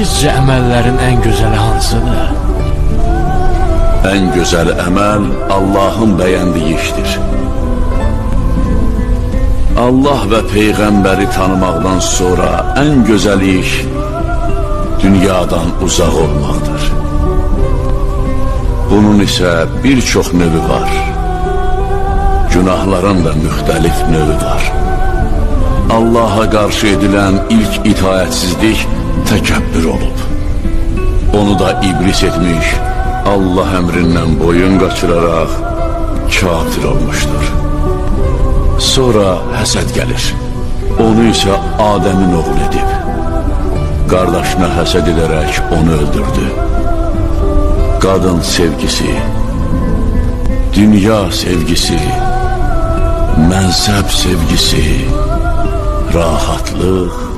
Sizcə əməllərin ən gözəli hansıdır? En güzel emel Allah'ın beğendiği iştir. Allah ve peygamberi tanımaqdan sonra en güzel iş dünyadan uzak olmaktır. Bunun ise birçok növü var. Günahların da müxtəlif növü var. Allah'a karşı edilen ilk itaatsizlik təkəbbür olub. Onu da iblis etmiş, Allah əmrindən boyun qaçırarak kafir olmuştur. Sonra həsəd gəlir. Onu isə Adəmin oğul edib. Qardaşına həsəd edərək onu öldürdü. Qadın sevgisi, dünya sevgisi, mənsəb sevgisi, rahatlıq,